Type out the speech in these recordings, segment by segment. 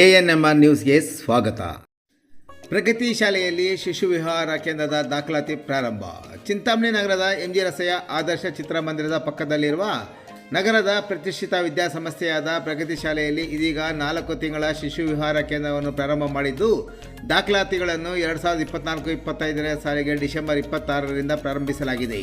ANMR ನ್ಯೂಸ್ಗೆ ಸ್ವಾಗತ. ಪ್ರಗತಿ ಶಾಲೆಯಲ್ಲಿ ಶಿಶು ವಿಹಾರ ಕೇಂದ್ರದ ದಾಖಲಾತಿ ಪ್ರಾರಂಭ. ಚಿಂತಾಮಣಿ ನಗರದ ಎಂಜಿ ರಸ್ತೆಯ ಆದರ್ಶ ಚಿತ್ರಮಂದಿರದ ಪಕ್ಕದಲ್ಲಿರುವ ನಗರದ ಪ್ರತಿಷ್ಠಿತ ವಿದ್ಯಾಸಂಸ್ಥೆಯಾದ ಪ್ರಗತಿ ಶಾಲೆಯಲ್ಲಿ ಇದೀಗ ನಾಲ್ಕು ತಿಂಗಳ ಶಿಶು ವಿಹಾರ ಕೇಂದ್ರವನ್ನು ಪ್ರಾರಂಭ ಮಾಡಿದ್ದು, ದಾಖಲಾತಿಗಳನ್ನು ಎರಡು ಸಾವಿರದ ಇಪ್ಪತ್ನಾಲ್ಕು ಇಪ್ಪತ್ತೈದನೇ ಸಾಲಿಗೆ ಡಿಸೆಂಬರ್ ಇಪ್ಪತ್ತಾರರಿಂದ ಪ್ರಾರಂಭಿಸಲಾಗಿದೆ.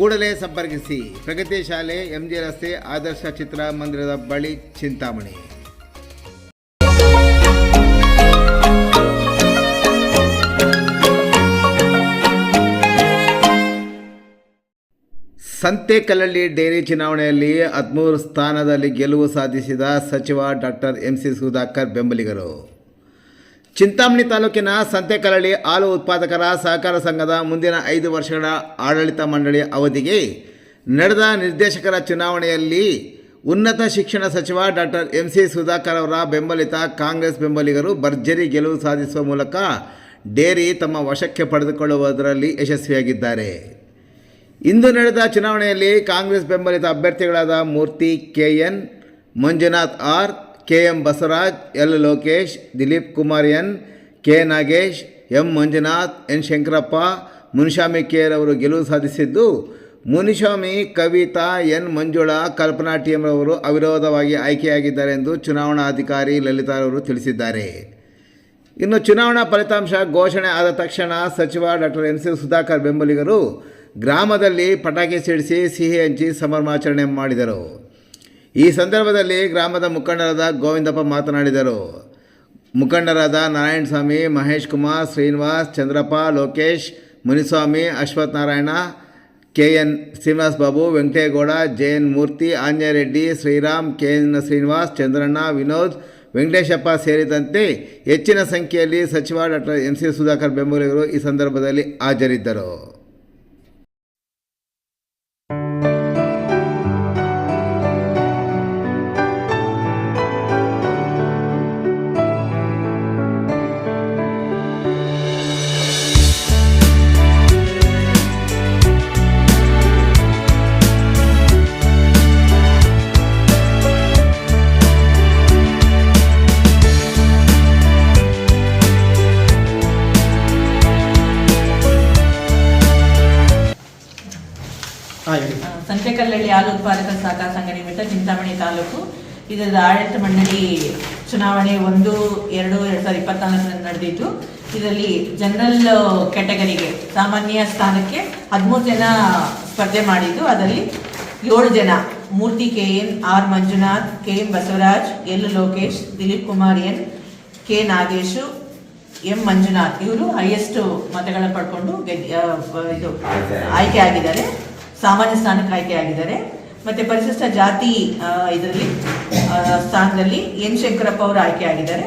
ಕೂಡಲೇ ಸಂಪರ್ಕಿಸಿ. ಪ್ರಗತಿ ಶಾಲೆ, ಎಂಜಿ ರಸ್ತೆ, ಆದರ್ಶ ಚಿತ್ರಮಂದಿರದ ಬಳಿ ಚಿಂತಾಮಣಿ. ಸಂತೆಕಲ್ಲಳ್ಳಿ ಡೇರಿ ಚುನಾವಣೆಯಲ್ಲಿ ಹದಿಮೂರು ಸ್ಥಾನದಲ್ಲಿ ಗೆಲುವು ಸಾಧಿಸಿದ ಸಚಿವ ಡಾಕ್ಟರ್ ಎಂ ಸಿ ಸುಧಾಕರ್ ಬೆಂಬಲಿಗರು. ಚಿಂತಾಮಣಿ ತಾಲೂಕಿನ ಸಂತೆಕರಳಿ ಹಾಲು ಉತ್ಪಾದಕರ ಸಹಕಾರ ಸಂಘದ ಮುಂದಿನ ಐದು ವರ್ಷಗಳ ಆಡಳಿತ ಮಂಡಳಿ ಅವಧಿಗೆ ನಡೆದ ನಿರ್ದೇಶಕರ ಚುನಾವಣೆಯಲ್ಲಿ ಉನ್ನತ ಶಿಕ್ಷಣ ಸಚಿವ ಡಾಕ್ಟರ್ ಎಂ ಸಿ ಸುಧಾಕರ್ ಅವರ ಬೆಂಬಲಿತ ಕಾಂಗ್ರೆಸ್ ಬೆಂಬಲಿಗರು ಭರ್ಜರಿ ಗೆಲುವು ಸಾಧಿಸುವ ಮೂಲಕ ಡೇರಿ ತಮ್ಮ ವಶಕ್ಕೆ ಪಡೆದುಕೊಳ್ಳುವುದರಲ್ಲಿ ಯಶಸ್ವಿಯಾಗಿದ್ದಾರೆ. ಇಂದು ನಡೆದ ಚುನಾವಣೆಯಲ್ಲಿ ಕಾಂಗ್ರೆಸ್ ಬೆಂಬಲಿತ ಅಭ್ಯರ್ಥಿಗಳಾದ Murthy K N Manjunath R K M Basavaraj, L Lokesh, Dilip Kumar N K Nagesh, M Manjunath, N Shankarappa Munishami care ಅವರು ಗೆಲುವು ಸಾಧಿಸಿದ್ದು ಮುನಿಶಾಮಿ ಕವಿತಾ, ಎನ್ ಮಂಜುಳಾ, ಕಲ್ಪನಾ ಅವರು ಅವಿರೋಧವಾಗಿ ಆಯ್ಕೆಯಾಗಿದ್ದಾರೆ ಎಂದು ಚುನಾವಣಾಧಿಕಾರಿ ಲಲಿತಾ ಅವರು ತಿಳಿಸಿದ್ದಾರೆ. ಇನ್ನು ಚುನಾವಣಾ ಫಲಿತಾಂಶ ಘೋಷಣೆ ಆದ ತಕ್ಷಣ ಸಚಿವ ಡಾಕ್ಟರ್ ಎನ್ ಸಿ ಸುಧಾಕರ್ ಬೆಂಬಲಿಗರು ಗ್ರಾಮದಲ್ಲಿ ಪಟಾಕಿ ಸಿಡಿಸಿ ಸಿಹಿ ಹಂಚಿ ಸಂಭ್ರಮಾಚರಣೆ ಮಾಡಿದರು. ಈ ಸಂದರ್ಭದಲ್ಲಿ ಗ್ರಾಮದ ಮುಖಂಡರಾದ ಗೋವಿಂದಪ್ಪ ಮಾತನಾಡಿದರು. ಮುಖಂಡರಾದ Narayanaswamy Mahesh Kumar, Srinivas, Chandrappa, Lokesh, Muniswamy, Ashwath Narayana, K N Srinivas Babu, Venkategowda, J N Murthy Reddy, Sriram, K N Srinivas, Chandranna, Vinod, Venkateshappa ಸೇರಿದಂತೆ ಹೆಚ್ಚಿನ ಸಂಖ್ಯೆಯಲ್ಲಿ ಸಚಿವ ಡಾಕ್ಟರ್ ಎಂ ಸಿ ಸುಧಾಕರ್ ಬೆಂಬಲಿಗರು ಈ ಸಂದರ್ಭದಲ್ಲಿ ಹಾಜರಿದ್ದರು. ಸಂತೆಕಲ್ಲಳ್ಳಿ ಹಾಲು ಉತ್ಪಾದಕ ಸಹಕಾರ ಸಂಘ ನಿಮಿತ್ತ ಚಿಂತಾಮಣಿ ತಾಲೂಕು. ಇದರ ಆಡಳಿತ ಮಂಡಳಿ ಚುನಾವಣೆ ಒಂದು ಎರಡು ಎರಡು ಸಾವಿರದ ಇಪ್ಪತ್ನಾಲ್ಕರಲ್ಲಿ ನಡೆದಿತ್ತು ಇದರಲ್ಲಿ ಜನರಲ್ ಕ್ಯಾಟಗರಿಗೆ ಸಾಮಾನ್ಯ ಸ್ಥಾನಕ್ಕೆ ಹದಿಮೂರು ಜನ ಸ್ಪರ್ಧೆ ಮಾಡಿದ್ದು. ಅದರಲ್ಲಿ ಏಳು ಜನ Murthy K N R Manjunath K M Basavaraj L Lokesh Dilip Kumar N K Nagesh M Manjunath. ಇವರು ಹೈಯೆಸ್ಟ್ ಮತಗಳನ್ನು ಪಡ್ಕೊಂಡು ಗೆದ್- ಇದು ಆಯ್ಕೆ ಆಗಿದ್ದಾರೆ. ಸಾಮಾನ್ಯ ಸ್ಥಾನಕ್ಕೆ ಆಯ್ಕೆ ಆಗಿದ್ದಾರೆ ಮತ್ತೆ ಪರಿಶಿಷ್ಟ ಜಾತಿ ಇದರಲ್ಲಿ ಸ್ಥಾನದಲ್ಲಿ ಎನ್ ಶಂಕರಪ್ಪ ಅವರು ಆಯ್ಕೆ ಆಗಿದ್ದಾರೆ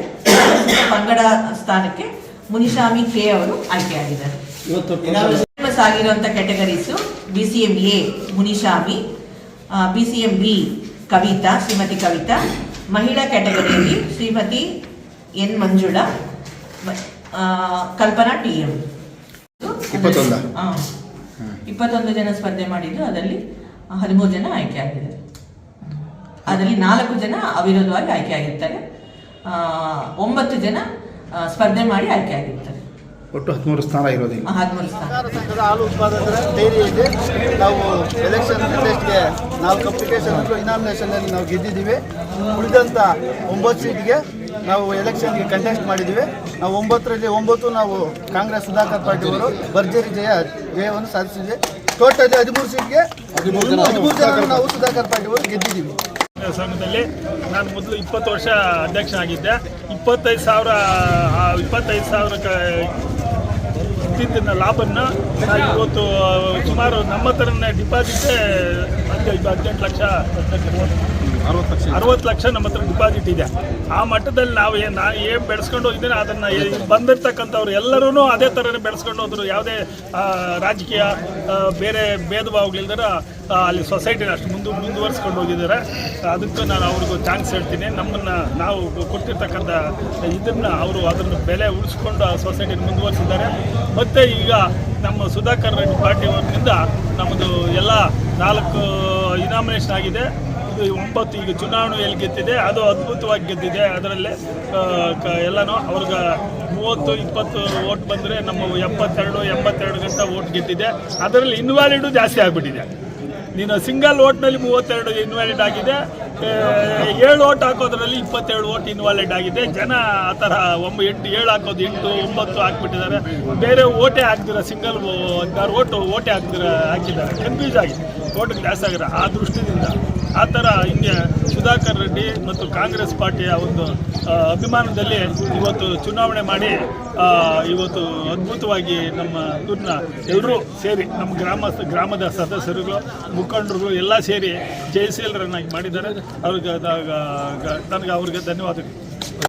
ಪಂಗಡ ಸ್ಥಾನಕ್ಕೆ ಮುನಿಶಾಮಿ ಕೆ ಅವರು ಆಯ್ಕೆ ಆಗಿದ್ದಾರೆ ಇವತ್ತು ಫೇಮಸ್ ಆಗಿರುವಂಥ categories B C M A Munishami B C M B Kavitha Shrimati Kavitha ಮಹಿಳಾ ಕ್ಯಾಟಗರಿಯಲ್ಲಿ Shrimati N Manjula Kalpana T M. ಇಪ್ಪತ್ತೊಂದಾ? ಜನ ಸ್ಪರ್ಧೆ ಮಾಡಿದ್ದು ಅದರಲ್ಲಿ ಹದಿಮೂರು ಜನ ಆಯ್ಕೆ ಆಗಿದ್ದಾರೆ. ಅದರಲ್ಲಿ ನಾಲ್ಕು ಜನ ಅವಿರೋಧವಾಗಿ ಆಯ್ಕೆ ಆಗಿರ್ತಾರೆ. ಆ, ಒಂಬತ್ತು ಜನ ಸ್ಪರ್ಧೆ ಮಾಡಿ ಆಯ್ಕೆ ಆಗಿರ್ತಾರೆ. ಒಟ್ಟು ಹದಿಮೂರು ಸ್ಥಾನ ಇರೋದಿಲ್ಲ. ಹದಿಮೂರು ಸ್ಥಾನ. ಸಂಘದ ಹಾಲು ಉತ್ಪಾದಕರ ಡೈರಿಯಲ್ಲಿ ನಾವು ಎಲೆಕ್ಷನ್ ಟೆಸ್ಟ್ಗೆ ನಾಲ್ಕು ಅಪ್ಲಿಕೇಶನ್ ಇನಾಮಿನೇಷನಲ್ಲಿ ನಾವು ಗೆದ್ದಿದ್ದೀವಿ. ಉಳಿದಂಥ ಒಂಬತ್ತು ಸೀಟ್ಗೆ ನಾವು ಎಲೆಕ್ಷನ್ಗೆ ಕಂಟೆಸ್ಟ್ ಮಾಡಿದ್ದೀವಿ ನಾವು ಒಂಬತ್ತರಲ್ಲಿ ಒಂಬತ್ತು ನಾವು ಕಾಂಗ್ರೆಸ್ ಸುಧಾಕರ್ ಪಾರ್ಟಿಯವರು ಭರ್ಜರಿ ಜಯ ಜಯವನ್ನು ಸಾಧಿಸಿದ್ವಿ. ಟೋಟಲಿ ಹದಿಮೂರು ಸೀಟ್ಗೆ ಹದಿಮೂರು ಜನ ನಾವು ಸುಧಾಕರ್ ಪಾರ್ಟಿಯವರು ಗೆದ್ದಿದ್ದೀವಿ. ಸಮಯದಲ್ಲಿ ನಾನು ಮೊದಲು ಇಪ್ಪತ್ತು ವರ್ಷ ಅಧ್ಯಕ್ಷ ಆಗಿದ್ದೆ ಇಪ್ಪತ್ತೈದು ಸಾವಿರ ಆ ಇಪ್ಪತ್ತೈದು ಸಾವಿರ ಇದ್ದಿದ್ದನ್ನ ಲಾಭನ್ನ ನಾವು ಇವತ್ತು ಸುಮಾರು ನಮ್ಮ ಥರನೇ ಡಿಪಾಸಿಟೇ ಹದಿನೈದು ಹದಿನೆಂಟು ಲಕ್ಷ ಅರವತ್ತು ಲಕ್ಷ ನಮ್ಮ ಹತ್ರ ಡಿಪಾಸಿಟ್ ಇದೆ. ಆ ಮಟ್ಟದಲ್ಲಿ ನಾವು ಏನು ನಾ ಏನು ಬೆಳೆಸ್ಕೊಂಡು ಹೋಗಿದ್ದೇನೆ, ಅದನ್ನು ಬಂದಿರ್ತಕ್ಕಂಥವ್ರು ಎಲ್ಲರೂ ಅದೇ ಥರನೇ ಬೆಳೆಸ್ಕೊಂಡು ಹೋದ್ರು. ಯಾವುದೇ ರಾಜಕೀಯ ಬೇರೆ ಭೇದ ಭಾವಗಳಿಲ್ದರ ಅಲ್ಲಿ ಸೊಸೈಟಿನ ಅಷ್ಟು ಮುಂದೆ ಮುಂದುವರಿಸ್ಕೊಂಡು ಹೋಗಿದ್ದಾರೆ. ಅದಕ್ಕೆ ನಾನು ಅವ್ರಿಗೂ ಥ್ಯಾಂಕ್ಸ್ ಹೇಳ್ತೀನಿ. ನಮ್ಮನ್ನು ನಾವು ಕೊಟ್ಟಿರ್ತಕ್ಕಂಥ ಇದನ್ನು ಅವರು ಅದನ್ನು ಬೆಲೆ ಉಳಿಸ್ಕೊಂಡು ಆ ಸೊಸೈಟಿನ ಮುಂದುವರಿಸಿದ್ದಾರೆ. ಮತ್ತು ಈಗ ನಮ್ಮ ಸುಧಾಕರ್ ರೆಡ್ಡಿ ಪಾರ್ಟಿ ಅವ್ರಿಂದ ನಮ್ಮದು ಎಲ್ಲ ನಾಲ್ಕು ಇನಾಮಿನೇಷನ್ ಆಗಿದೆ. ಇದು ಒಂಬತ್ತು ಈಗ ಚುನಾವಣೆಯಲ್ಲಿ ಗೆದ್ದಿದೆ, ಅದು ಅದ್ಭುತವಾಗಿ ಗೆದ್ದಿದೆ. ಅದರಲ್ಲೇ ಎಲ್ಲನೂ ಅವ್ರಿಗೆ ಮೂವತ್ತು, ಇಪ್ಪತ್ತು ಓಟ್ ಬಂದರೆ ನಮ್ಮ ಎಪ್ಪತ್ತೆರಡು ಎಂಬತ್ತೆರಡು ಗಂಟೆ ಓಟ್ ಗೆದ್ದಿದೆ. ಅದರಲ್ಲಿ ಇನ್ವ್ಯಾಲಿಡು ಜಾಸ್ತಿ ಆಗಿಬಿಟ್ಟಿದೆ. ನೀನು ಸಿಂಗಲ್ ಓಟ್ನಲ್ಲಿ ಮೂವತ್ತೆರಡು ಇನ್ವ್ಯಾಲಿಡ್ ಆಗಿದೆ ಏಳು ಓಟ್ ಹಾಕೋದ್ರಲ್ಲಿ ಇಪ್ಪತ್ತೇಳು ಓಟ್ ಇನ್ವಾಲಿಡ್ ಆಗಿದೆ. ಜನ ಆ ಥರ ಒಂಬ, ಎಂಟು, ಏಳು ಹಾಕೋದು ಎಂಟು, ಒಂಬತ್ತು ಹಾಕ್ಬಿಟ್ಟಿದ್ದಾರೆ. ಬೇರೆ ಓಟೆ ಹಾಕ್ದಿರ, ಸಿಂಗಲ್ ಹದಿನಾರು ಓಟು ಓಟೆ ಹಾಕ್ದಿರ, ಹಾಕಿದ್ದಾರೆ. ಕನ್ಫ್ಯೂಸ್ ಆಗಿದೆ. ಓಟಿಗೆ ಜಾಸ್ತಿ ಆಗಿರ ಆ ದೃಷ್ಟಿಯಿಂದ ಆ ಥರ ಹಿಂಗೆ ಸುಧಾಕರ್ ರೆಡ್ಡಿ ಮತ್ತು ಕಾಂಗ್ರೆಸ್ ಪಾರ್ಟಿಯ ಒಂದು ಅಭಿಮಾನದಲ್ಲಿ ಇವತ್ತು ಚುನಾವಣೆ ಮಾಡಿ ಇವತ್ತು ಅದ್ಭುತವಾಗಿ ನಮ್ಮ ಇದನ್ನ ಎಲ್ಲರೂ ಸೇರಿ, ನಮ್ಮ ಗ್ರಾಮ ಗ್ರಾಮದ ಸದಸ್ಯರುಗಳು, ಮುಖಂಡರುಗಳು ಎಲ್ಲ ಸೇರಿ ಜಯಶೀಲರನ್ನಾಗಿ ಮಾಡಿದ್ದಾರೆ. ಅವ್ರಿಗೆ ನನಗೆ ಅವ್ರಿಗೆ ಧನ್ಯವಾದಗಳು.